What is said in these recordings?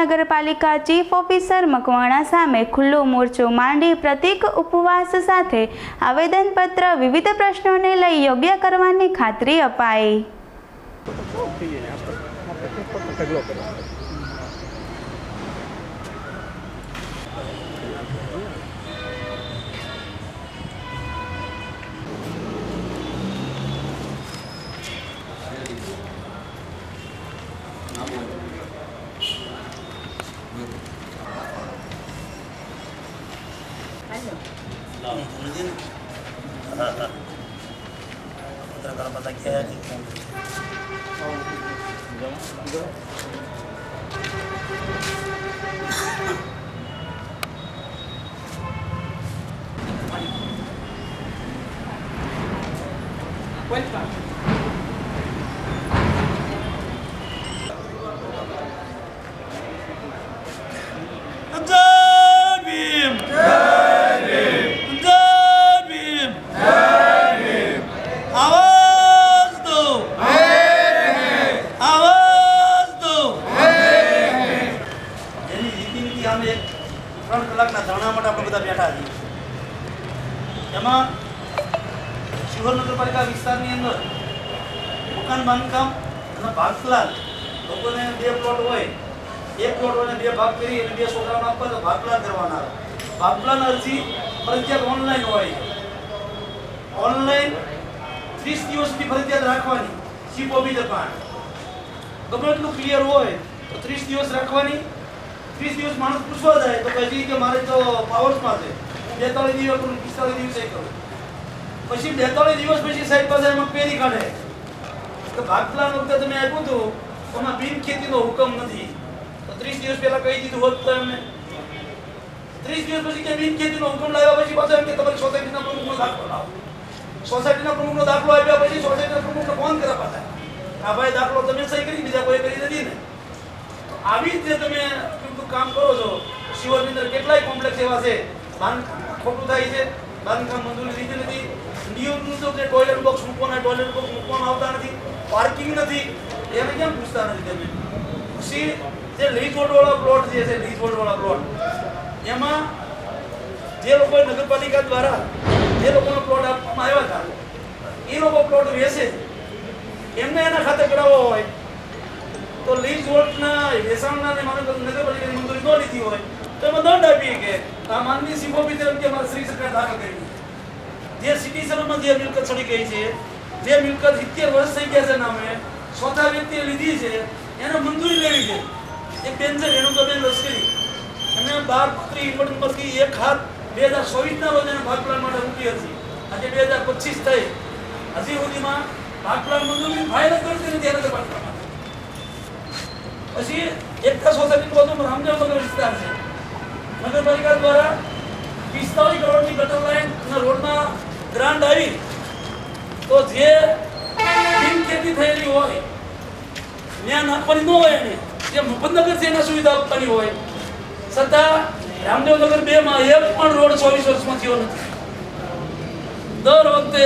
નગરપાલિકા chief officer Makwana સામે ખુલ્લો મોરચો માંડી પ્રતિક ઉપવાસ સાથે આવેદનપત્ર વિવિધ પ્રશ્નોને લઈ યોગ્ય કરવાની ખાતરી અપાઈ. બધા ગયા છે જય ભીમ જય ભીમ આવાજ દો આવાજ દો એની રીતિનીતિ સામે ત્રણ કલાકના ધરણા માટે આપણે બધા બેઠા છીએ એમાં શિહોર નગરપાલિકા વિસ્તારની અંદર મકાન બાંધકામ અને ભાગલાલ. લોકોને બે પ્લોટ હોય. એક પ્લોટ હોય બે ભાગ કરી અને બે છોકરાઓને આપવા તો ભાગલાલ કરવાના ભાગલાલ અરજી ફરજિયાત ઓનલાઈન હોય. ઓનલાઈન ત્રીસ દિવસ સુધી ફરજિયાત રાખવાની. ચીફ ઓબી દપાણ ગમે એટલું ક્લિયર હોય, તો ત્રીસ દિવસ રાખવાની. ત્રીસ દિવસ માણસ પૂછવા જાય, તો પછી કે મારે તો પાવર્સમાં છે. બેતાળીસ દિવસ પિસ્તાળીસ દિવસે કરું. પછી બેતાળીસ દિવસ પછી સાહેબ પાસે એમાં પેરી કાઢે. કે ભાગલાન વખતે તમે આપ્યું હતું એમાં બિન ખેતીનો હુકમ નથી. તો ત્રીસ દિવસ પહેલા કહી દીધું હોત તો એમને ત્રીસ દિવસ પછી કે બિન ખેતીનો હુકમ લાવ્યા પછી પાછો એમ કે તમારી સોસાયટીના પ્રમુખનો દાખલો લાવો. સોસાયટીના પ્રમુખનો દાખલો આપ્યા પછી સોસાયટીના પ્રમુખને ફોન કર્યા પાછા. આ ભાઈ દાખલો તમે સહી કરી, બીજા કોઈ કરી નથી ને? તો આવી રીતે તમે કેટલું કામ કરો છો. શિવરની અંદર કેટલાય કોમ્પ્લેક્સ એવા છે. બાંધકામ ખોટું થાય છે. બાંધકામ મંજૂરી લીધી નથી. નિયમ તો કે ટોયલેટ બોક્સ મૂકવાના ટોયલેટ બોક્સ મૂકવામાં આવતા નથી. પાર્કિંગ નથી. એને કેમ પૂછતા નથી તમે? પછી જે લીઝ વાળા પ્લોટ જે છે લીઝ વાળા પ્લોટ, એમાં જે લોકો નગરપાલિકા દ્વારા જે લોકોનો પ્લોટ આપવામાં આવ્યા હતા, એ લોકો પ્લોટ વેચે. એમને એના ખાતે કરાવવો હોય, તો લીઝ વોટના વેચાણના ને મારે નગરપાલિકાની મંજૂરી ન લીધી હોય, તો એમાં દંડ આપીએ કે આ માનની સીમો બી તેમ કે મારે શ્રી સરકાર દાખલ કરી જે સિટીઝનોમાં જે મિલકત ચડી ગઈ છે જે મિલકત સિત્તેર વર્ષ થઈ ગયા છે નામે ચોથા વ્યક્તિએ લીધી છે, એને મંજૂરી લેવી છે. એ બેન છે રેણુકાબેન લશ્કરી. અને બાર પુત્રી ઇન્વર્ટ નંબરથી એક હાથ બે હજાર ચોવીસના રોજ એને ભાગ પ્લાન માટે મૂકી હતી. આજે બે હજાર પચીસ થઈ. હજી સુધીમાં ભાગ મંજૂરી ફાઇલ કરતી નથી એને ભાગ પ્લાન. પછી એકતા સોસાયટી બાજુ રામદેવનગર વિસ્તાર છે. નગરપાલિકા દ્વારા પિસ્તાલીસ કરોડની ગટર લાઈન અને રોડના ગ્રાન્ટ આવી. તો જે ખેતી થયેલી હોય, ત્યાં નાખવાની ન હોય એને, જે મુફતનગર છે એના સુવિધા આપવાની હોય. છતાં રામદેવનગર બે માં એક પણ રોડ ચોવીસ વર્ષમાં થયો નથી. દર વખતે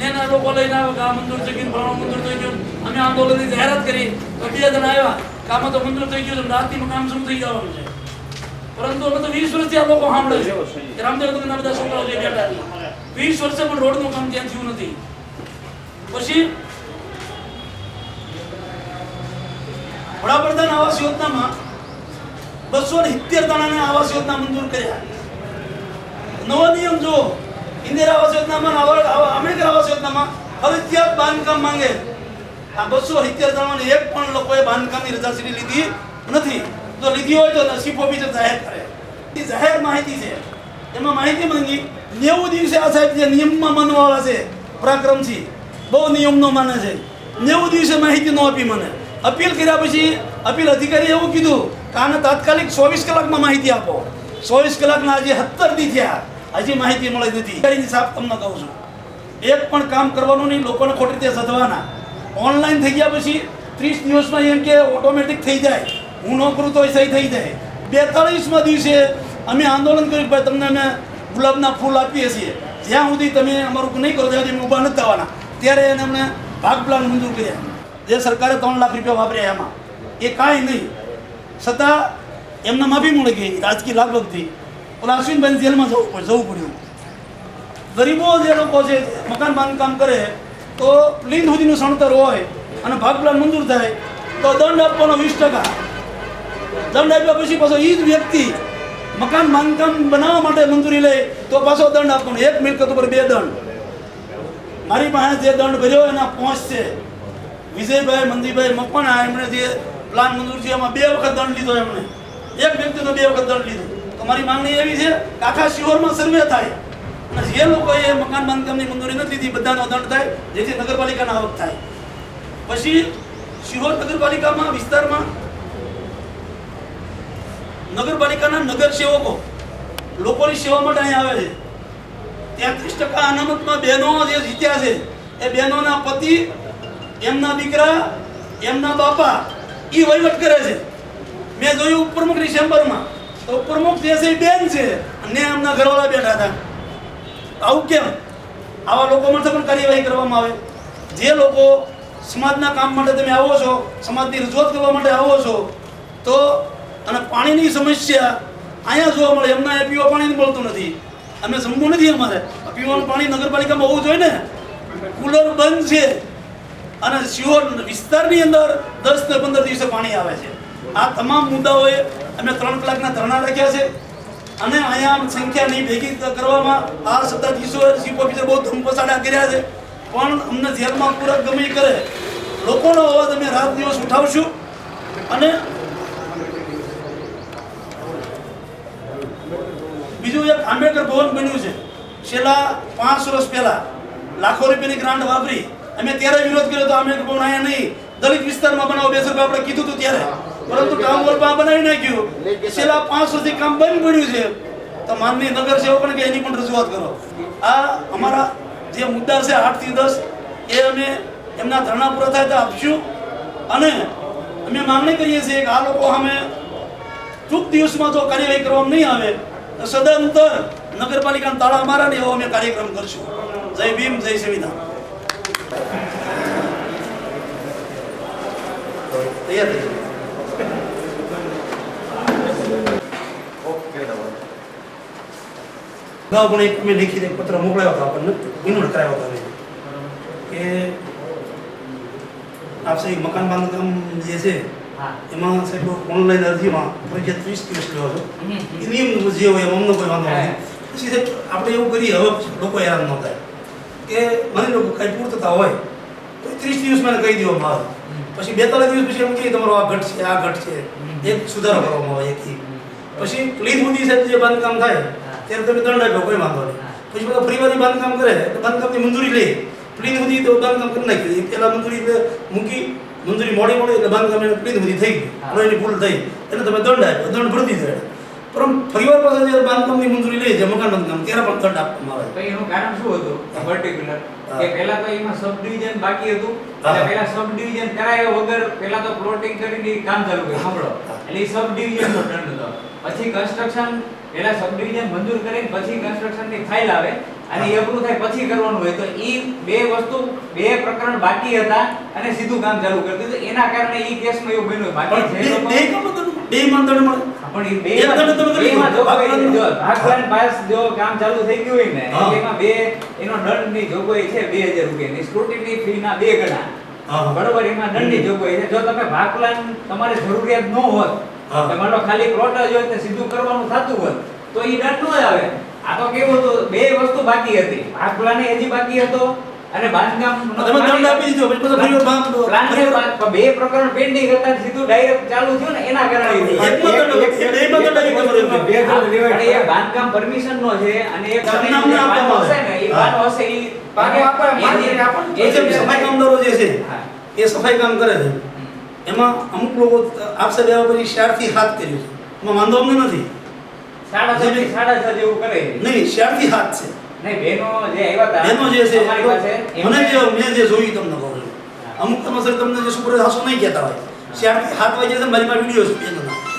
નેના લોકો લઈને આવે આ મંદિર થઈ ગયું મંજૂર થઈ ગયું. અમે આંદોલનની જાહેરાત કરી તો બીજા જણ આવ્યા કે આમાં તો મંદિર થઈ ગયું છે રાતથી કામ શું થઈ જવાનું છે. પરંતુ અમે તો વીસ વર્ષથી આ લોકો સાંભળે છે રામદેવ બધા છોકરાઓ જે બેઠા વીસ વર્ષે પણ રોડનું કામ ત્યાં થયું નથી. પછી વડાપ્રધાન આવાસ યોજનામાં બસો સિત્તેર દાણાને આવાસ યોજના મંજૂર કર્યા. નવો નિયમ જો ઇન્દિરા આવાસ યોજનામાં આવા- આવા- આંબેડકર આવાસ યોજનામાં ફરજિયાત બાંધકામ માંગે. આ બસો સિત્તેર દાણાની એક પણ લોકોએ બાંધકામની રજાશીલી લીધી નથી. જો લીધી હોય તો નસીબ ઓફિસર જાહેર કરે. એ જાહેર માહિતી છે. એમાં માહિતી માંગી નેવું દિવસે આ સાહેબ જે નિયમમાં માનવાવાળા છે, પરાક્રમથી. બહુ નિયમનો માને છે. નેવું દિવસે માહિતી ન આપી મને. અપીલ કર્યા પછી અપીલ અધિકારી એવું કીધું કે આને તાત્કાલિક ચોવીસ કલાકમાં માહિતી આપો. ચોવીસ કલાકના આજે સત્તર દી થયા. હજી માહિતી મળી નથી. અધિકારીની સાફ તમને કહું છું. એક પણ કામ કરવાનું નહીં, લોકોને ખોટી રીતે સધવાના. ઓનલાઈન થઈ ગયા પછી ત્રીસ દિવસમાં એમ કે ઓટોમેટિક થઈ જાય. હું ન કરું તો સહી થઈ જાય. બેતાળીસમાં દિવસે અમે આંદોલન કર્યું ભાઈ તમને અમે ગુલાબના ફૂલ આપીએ છીએ. જ્યાં સુધી તમે અમારું નહીં કરો, ત્યાં સુધી ઊભા નથી થવાના. ત્યારે એને અમને ભાગ પ્લાન મંજૂર કર્યા. જે સરકારે ત્રણ લાખ રૂપિયા વાપર્યા એમાં. એ કાંઈ નહીં. છતાં એમને માફી મળી ગઈ, રાજકીય લાગવગથી ઓલા અશ્વિનભાઈ જેલમાં જવું જવું પડ્યું. ગરીબો જે લોકો છે, મકાન બાંધકામ કરે, તો લીંદ સુધીનું સણતર હોય અને ભાગ પ્લાન મંજૂર થાય, તો દંડ આપવાનો વીસ ટકા. દંડ આપ્યા પછી પાછો એ જ વ્યક્તિ મકાન બાંધકામ બનાવવા માટે મંજૂરી લે, તો પાછો દંડ આપવાનો. એક મિલકત ઉપર બે દંડ. મારી પાસે જે દંડ ભર્યો એના પહોંચશે વિજયભાઈ, મંદીભાઈ મકવાણા એમણે જે પ્લાન મંજૂર છે, એમાં બે વખત દંડ લીધો એમણે. એક વ્યક્તિનો બે વખત દંડ લીધો. તો મારી માંગણી એવી છે કે આખા શિહોરમાં સર્વે થાય. અને જે લોકોએ મકાન બાંધકામની મંજૂરી નથી લીધી, બધાનો દંડ થાય, જેથી નગરપાલિકાના આવક થાય. પછી શિહોર નગરપાલિકામાં, વિસ્તારમાં નગરપાલિકાના નગર સેવકો લોકોની સેવા માટે અહીંયા આવે છે. તેત્રીસ ટકા અનામતમાં બહેનો જે જીત્યા છે, એ બહેનોના પતિ, એમના દીકરા, એમના બાપા એ વહીવટ કરે છે. મેં જોયું ઉપપ્રમુખની ડિસેમ્બરમાં, તો ઉપપ્રમુખ જે છે એ બેન છે, અને એમના ઘરવાળા બેઠા હતા. આવું કેમ? આવા લોકો માટે પણ કાર્યવાહી કરવામાં આવે. જે લોકો સમાજના કામ માટે તમે આવો છો, સમાજની રજૂઆત કરવા માટે આવો છો, તો અને પાણીની સમસ્યા અહીંયા જોવા મળે, એમના એપીઓ પાણી મળતું નથી. અમે જમવું નથી અમારે. પીવાનું પાણી નગરપાલિકામાં હોવું જોઈએ ને? કુલર બંધ છે. અને શિહોર વિસ્તારની અંદર દસ ને પંદર દિવસે પાણી આવે છે. આ તમામ મુદ્દાઓએ અમે ત્રણ કલાકના ધરણા રાખ્યા છે. અને અહીંયા સંખ્યા નહીં ભેગી કરવામાં આ સત્તાધીશો ચીફ ઓફિસર બહુ ધમપસાડા કર્યા છે. પણ અમને જેલમાં પૂરક ગમે કરે. લોકોનો અવાજ અમે રાત દિવસ ઉઠાવશું. અને બીજું એક આંબેડકર ભવન બન્યું છે. છેલ્લા પાંચ વર્ષ પહેલા લાખો રૂપિયાની ગ્રાન્ટ વાપરી. અમે ત્યારે વિરોધ કર્યો તો આંબેડકર ભવન અહીંયા નહીં. દલિત વિસ્તારમાં બનાવો બે રૂપિયા આપણે કીધું હતું ત્યારે. પરંતુ ટાઉન હોલમાં બનાવી નાખ્યું. છેલ્લા પાંચ વર્ષથી કામ બંધ પડ્યું છે. તો માનની નગર સેવકોને કે એની પણ રજૂઆત કરો. આ અમારા જે મુદ્દા છે આઠથી દસ, એ અમે એમના ધરણા પૂરા થાય તો આપશું. અને અમે માંગણી કરીએ છીએ કે આ લોકો અમે ટૂંક દિવસમાં જો કાર્યવાહી કરવામાં નહીં આવે સદંતર નગરપાલિકાના તાળા મારા ને એવો અમે કાર્યક્રમ કરશું. જય ભીમ, જય સંવિધાન. તૈયાર થઈ. અગાઉ પણ એક લેખિત એક પત્ર મોકલાયો હતો આપણને. ઇન્વોલ્વ કરાયો હતો કે આપ સાહેબ મકાન બાંધકામ જે છે એમાં સાહેબ ઓનલાઈન અરજીમાં ફરજિયાત ત્રીસ દિવસ લેવા છો એ નિયમ જે હોય એમાં અમને કોઈ વાંધો નથી. પછી સાહેબ આપણે એવું કરીએ હવે લોકો હેરાન ન થાય. કે માની લો કાંઈ પૂર્તતા હોય તો ત્રીસ દિવસમાં એને કહી દેવામાં આવે. પછી બેતાલીસ દિવસ પછી એમ કહીએ તમારો આ ઘટ છે આ ઘટ છે. એક સુધારો કરવામાં આવે એકથી પછી ક્લીન સુધી સાહેબ જે બાંધકામ થાય ત્યારે તમે દંડ આપ્યો કોઈ વાંધો નહીં. પછી બધા ફરીવારી બાંધકામ કરે તો બાંધકામની મંજૂરી લે પ્લીન સુધી તો બાંધકામ કરી નાખી પહેલાં મંજૂરી મૂકી મંજૂરી મોડી મળી એટલે બાંધકામ એને પ્રીત બધી થઈ ગયું એની ભૂલ થઈ. એટલે તમે દંડ આપ્યો દંડ ભરતી થાય. પણ ફરીવાર પાછા જ્યારે બાંધકામની મંજૂરી લે છે મકાન બાંધકામ ત્યારે પણ દંડ આપવામાં આવે. તો એનું કારણ શું હતું? પર્ટિક્યુલર કે પહેલા તો એમાં સબ ડિવિઝન બાકી હતું. અને એટલે પહેલા સબ ડિવિઝન કરાયા વગર પહેલા તો પ્લોટિંગ કરીને કામ ચાલુ કર્યું. સાંભળો. એટલે સબ ડિવિઝન નો દંડ હતો. પછી કન્સ્ટ્રક્શન પહેલા સબ ડિવિઝન મંજૂર કરીને પછી કન્સ્ટ્રક્શનની ફાઇલ આવે. અને એ અપ્રૂવ થાય પછી કરવાનું હોય તો એ બે વસ્તુ બે પ્રકરણ બાકી હતા અને સીધું કામ ચાલુ કરી દીધું. એના કારણે એ કેસમાં એવું બન્યું. બાકી જે લોકો બે કામ બે મળે. પણ બે બેમાં જો ભાગલાન પાસ જો કામ ચાલુ થઈ ગયું હોય ને એમાં બે એનો દંડની જોગવાઈ છે 2000 રૂપિયાની સ્ક્રુટિની ફીના બે ગણા. બરોબર એમાં દંડની જોગવાઈ છે. જો તમે ભાગલાન તમારે જરૂરિયાત ન હોત તમારો ખાલી પ્લોટ જ હોય તો સીધું કરવાનું થતું હોત તો એ દંડ ન આવે. આ તો કેવું હતું? બે વસ્તુ બાકી હતી. ભાગલાને એજી બાકી હતો અને બાંધકામ તમે દંડ આપી દીધો પછી પાછા ફરીવાર બાંધ- પ્લાન છે, બે પ્રકરણ પેન્ડિંગ હતા સીધું ડાયરેક્ટ ચાલુ થયું ને એના કારણે એ બાંધકામ પરમિશન નો છે અને એ સરનામું આપવામાં આવે. હશે ને એ બાનો હશે એ પાકે આપણે માની માનીને એ- જે સફાઈ કામદારો જે છે એ સફાઈ કામ કરે છે. એમાં અમુક લોકો આપ દેવા પછી શારથી હાથ કર્યું છે. એમાં વાંધો અમને નથી. નહીં શારથી હાથ છે. નહીં બેનો જે છે મને જે મેં જે જોયું તમને કહું અમુક તમે સર તમને જે સુપર હાસો નહીં કહેતા હોય. શારથી હાથ વાગ્યા છે મારી પાસે વીડિયો છે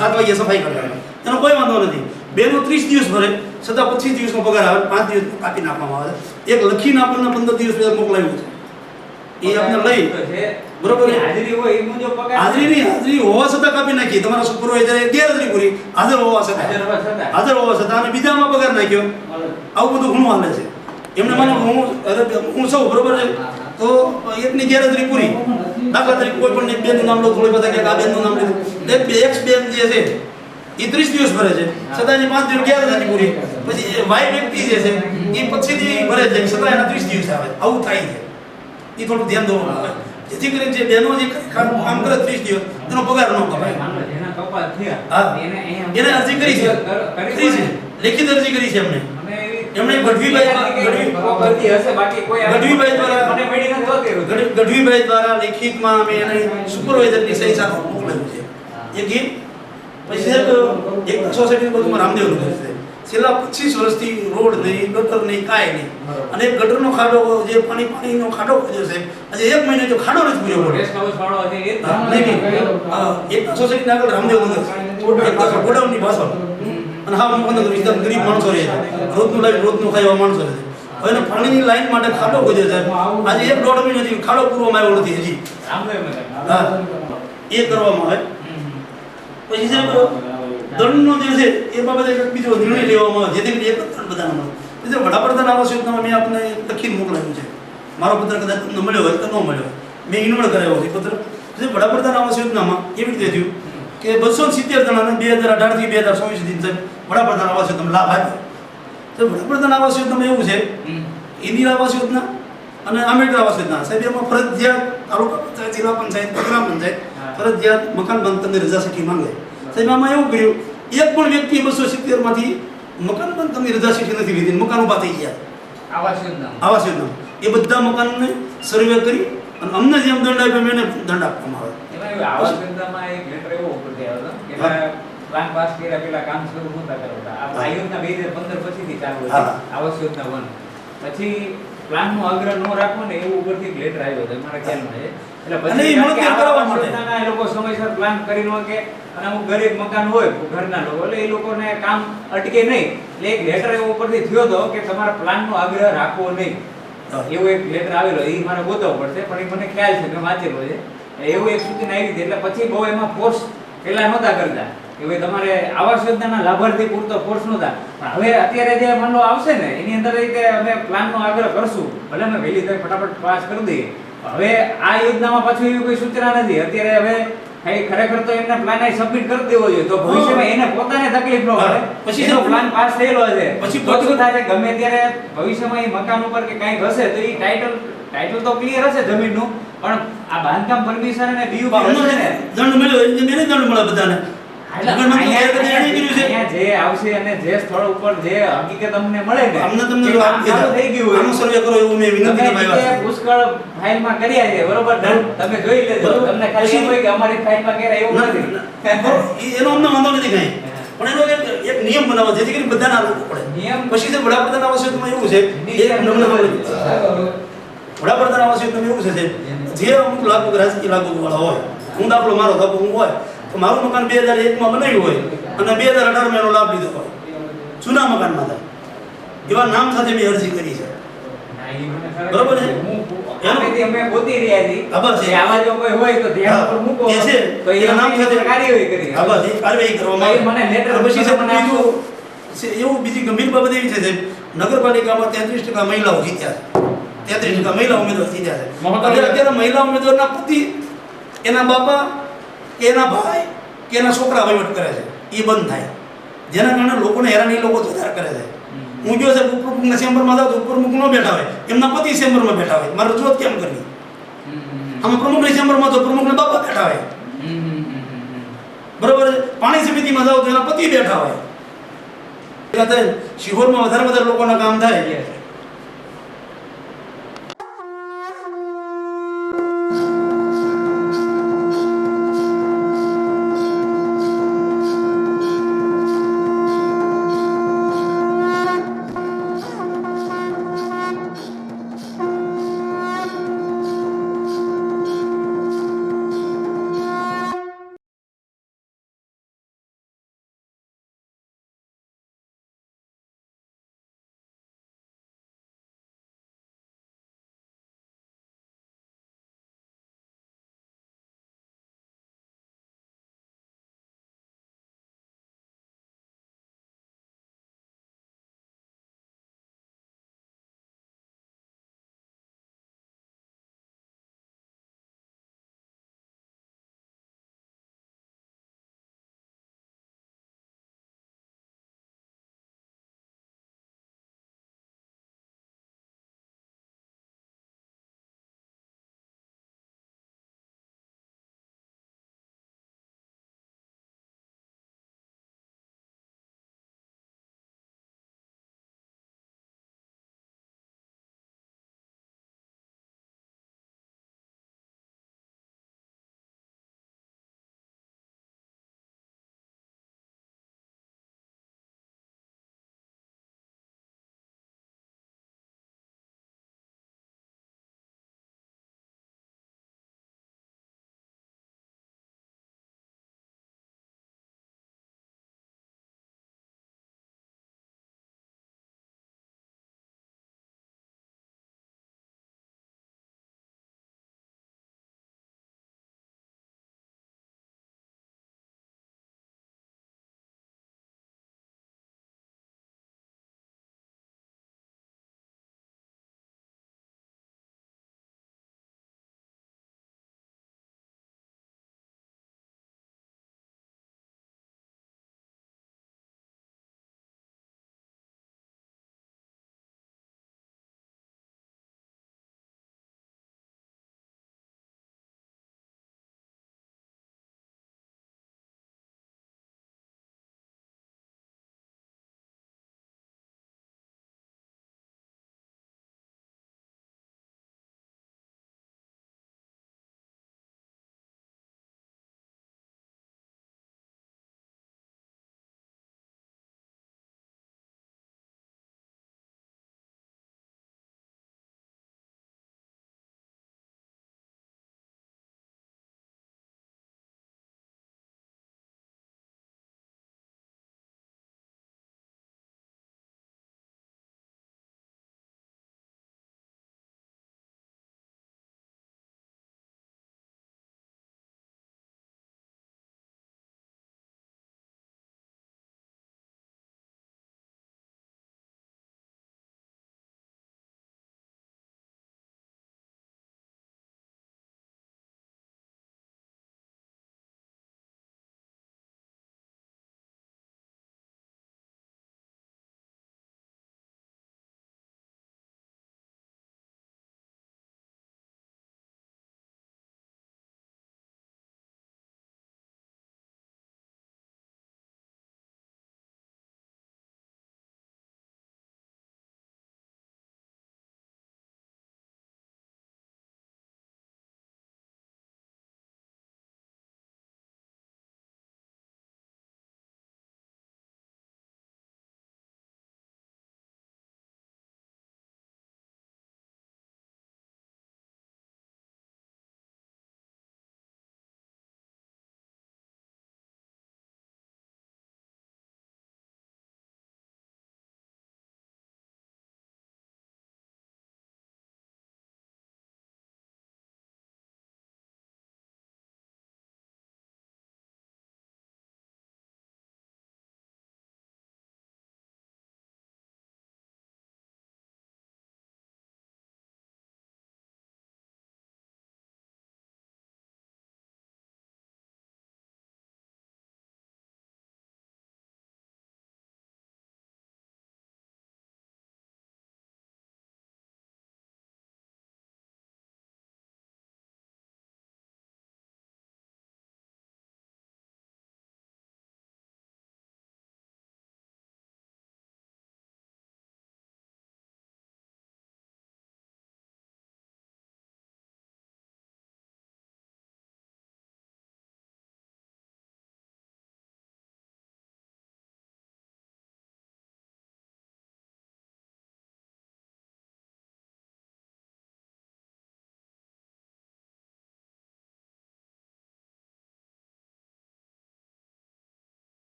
હાથ વાગ્યા સફાઈ કરવાની એનો કોઈ વાંધો નથી. બેનો ત્રીસ દિવસ ભરે છતાં પચીસ દિવસનો પગાર આવે પાંચ દિવસ કાપી નાખવામાં આવે. એક લખીને આપણને પંદર દિવસ મોકલાવ્યું છે. એ આપણે લઈ. બરોબર હાજરી હોય એ મુજબ પગાર નહીં હાજરી હોવા છતાં કાપી નાખી. તમારા સુપરવાઇઝરે ગેરહાજરી પૂરી. હાજર હોવા હાજર છતાં. હાજર હોવા છતાં અને બીજામાં પગાર નાખ્યો. આવું બધું ઘણું હાલે છે. એમને મને હું હું સૌ બરોબર છે? તો એકની ગેરહાજરી પૂરી. દાખલા તરીકે કોઈ પણ એક બેનનું નામ લો થોડી બધા આ બેનનું નામ લીધું. એક બે એક્સ બેન જે છે એ ત્રીસ દિવસ ભરે છે. છતાં પાંચ દિવસ ગેરહાજરી પૂરી. પછી વાય વ્યક્તિ જે છે એ પછીથી ભરે છે. છતાં એના ત્રીસ દિવસ આવે. આવું થાય છે. એ થોડું ધ્યાન દેવાનું જેથી કરીને જે બહેનો જે કામ કરે ત્રીસ દિવસ એનો પગાર ન કપાય. એને અરજી કરી છે. કર- છે. લેખિત અરજી કરી છે એમણે એમણે ગઢવીભાઈ- દ્વારા- ગઢવીભાઈ દ્વારા લેખિતમાં અમે એને સુપરવાઇઝરની સહી સાથે મોકલેલું છે. એ ગીત. પછી એક સોસાયટી બધું રામદેવ છે. છેલ્લા પચીસ વર્ષથી રોડ નહીં ગટર નહીં કાંઈ નહીં. અને ગટરનો ખાડો જે પાણી પાણીનો ખાડો ખોદ્યો છે આજે એક મહિને જો ખાડો નથી પૂર્યો પડ્યો રેસ્ટ હાઉસ વાળો છે એ જ હા, નહીં, નહીં. હા, એક સોસાયટીના આગળ રામદેવ મંદિર ગોડાઉનની પાછળ. અને હા મોહનનગર વિસ્તાર ગરીબ માણસો રહે છે. રોજનું લાઈન રોજનું ખાવા માણસો રહે છે. હવે એને પાણીની લાઈન માટે ખાડો ખોદ્યો છે. આજે એક દોઢ મહિનાથી ખાડો પૂરવામાં આવ્યો નથી હજી. હા એ કરવામાં આવે. પછી સાહેબ દંડનો છે એ બાબતે એક બીજો નિર્ણય લેવામાં આવે જેથી કરીને એક જ દંડ બધાને મળે એટલે વડાપ્રધાન આવાસ યોજનામાં મેં આપને લખીને મોકલાવ્યું છે. મારો પત્ર કદાચ તમને મળ્યો હોય કે ન મળ્યો મેં ઇન્વોલ્વ કરાવ્યો છે. પત્ર એટલે વડાપ્રધાન આવાસ યોજનામાં એવી રીતે થયું કે બસો સિત્તેર જણાને બે હજાર અઢારથી બે હજાર ચોવીસ સુધી સાહેબ વડાપ્રધાન આવાસ યોજના લાભ આપ્યો. તો વડાપ્રધાન આવાસ યોજનામાં એવું છે ઇન્દિરા આવાસ યોજના અને આંબેડકર આવાસ યોજના. સાહેબ એમાં ફરજિયાત તાલુકા પંચાયત જિલ્લા પંચાયત ગ્રામ પંચાયત. ફરજિયાત મકાન બાંધકામની રજા સખી માંગે. સાહેબ આમાં એવું કર્યું એક પણ વ્યક્તિ બસો સિત્તેરમાંથી મકાન પણ રજા શીખી નથી લીધી મકાન ઊભા થઈ ગયા. આવાસ યોજના. આવાસ યોજના એ બધા મકાનને સર્વે કરી અને અમને જેમ દંડ આપ્યો એને દંડ આપવામાં આવે. આવાસ યોજનામાં એક લેટર એવો હતો કે પ્લાન પાસ કર્યા પેલા કામ શરૂ નહોતા કરાવતા આ આ યોજના બે હજાર પંદર પછીથી ચાલુ હતી. આવાસ યોજના વન. પછી પ્લાનનો આગ્રહ ન રાખવો ને એવું ઉપરથી લેટર આવ્યો હતો મારા ખ્યાલમાં છે. એટલે પછી આવા માટે. એ લોકો સમયસર પ્લાન કરી નો કે અને અમુક ગરીબ મકાન હોય ઘરના લોકો એટલે એ લોકોને કામ અટકે નહીં. એટલે એક લેટર એવો ઉપરથી થયો હતો કે તમારા પ્લાનનો આગ્રહ રાખવો નહીં. એવો એક લેટર આવેલો એ મારે ગોતવો પડશે પણ એ મને ખ્યાલ છે મેં વાંચેલો છે. એવું એક સૂચના આવી હતી એટલે પછી બહુ એમાં ફોર્સ પેલા નહોતા કરતા. કે ભાઈ તમારે આવાસ યોજનાના લાભાર્થી પૂરતો ફોર્સ નહોતા. પણ હવે અત્યારે જે માનલો આવશે ને એની અંદર રીતે અમે પ્લાનનો આગ્રહ કરશું. ભલે અમે વહેલી તક ફટાફટ પાસ કરી દઈએ. હવે આ યોજનામાં પાછું એવી કોઈ સૂચના નથી. અત્યારે હવે કઈ ખરેખર તો એમને પ્લાન સબમિટ કરી દેવો જોઈએ. તો ભવિષ્યમાં એને પોતાને તકલીફ ન પડે પછી એનો પ્લાન પાસ થયેલો છે પછી શું થાય છે? ગમે ત્યારે ભવિષ્યમાં એ મકાન ઉપર કે કાંઈક હશે તો એ ટાઇટલ ટાઇટલ તો ક્લિયર હશે જમીનનું. પણ આ બાંધકામ પરમિશન અને બીયુ હશે દંડ મળ્યો એને દંડ મળ્યો બધાને? એટલે જગન્નાથ તો અહીંયા- ગેરકાયદે એણે કર્યું છે? અહીંયા જે આવશે અને જે સ્થળ ઉપર જે હકીકત અમને મળે ને અમને તમને એ જો કામ આપી સારું થઈ ગયું આનો સર્વે કરો એવું મેં વિનંતી તમે કરવા આવ્યા નીચે છે. પુષ્કળ ફાઇલમાં કર્યા છે બરોબર? તમે જોઈ લેજો. તમને ખાલી હોય કે અમારી ફાઇલમાં કર્યા એવું નથી. ના, બરોબર. એ- એનો અમને વાંધો નથી કઈ. પણ એનો એક એક નિયમ બનાવો જેથી કરીને બધાને આ પડે. નિયમ પછી જે વડાપ્રધાન આવાસ યોજનામાં એવું છે એક નમૂના વડાપ્રધાન આવાસ એવું છે જે અમુક લાગુ રાજકીય લાગુ વાળા હોય હું દાખલો મારો દાખલો હું હોય મારું મકાન બે હજાર એકમાં બનાવ્યું હોય અને બે હજાર અઢારમાં એનો લાભ લીધો હોય. જૂના મકાનમાં થાય. એવા નામ સાથે મેં અરજી કરી છે. બરોબર છે? એવું બીજી ગંભીર બાબત એવી છે નગરપાલિકામાં તેત્રીસ ટકા મહિલાઓ જીત્યા છે. તેત્રીસ ટકા મહિલા ઉમેદવાર જીત્યા છે. અત્યારે મહિલા ઉમેદવારના પતિ એના બાપા કે એના ભાઈ કે એના છોકરા વહીવટ કરે છે એ બંધ થાય. જેના કારણે લોકોને હેરાની લોકો વધારે કરે છે. હું જો સાહેબ ઉપપ્રમુખના ચેમ્બરમાં જાઉં તો ઉપરમુખ ન બેઠા હોય. એમના પતિ ચેમ્બરમાં બેઠા હોય. મારે રજૂઆત કેમ કરવી. આમાં પ્રમુખની ચેમ્બરમાં તો પ્રમુખના બાપા બેઠા હોય. બરોબર છે? પાણી સમિતિમાં જાઓ તો એના પતિ બેઠા હોય. શિહોરમાં વધારે વધારે લોકોના કામ થાય.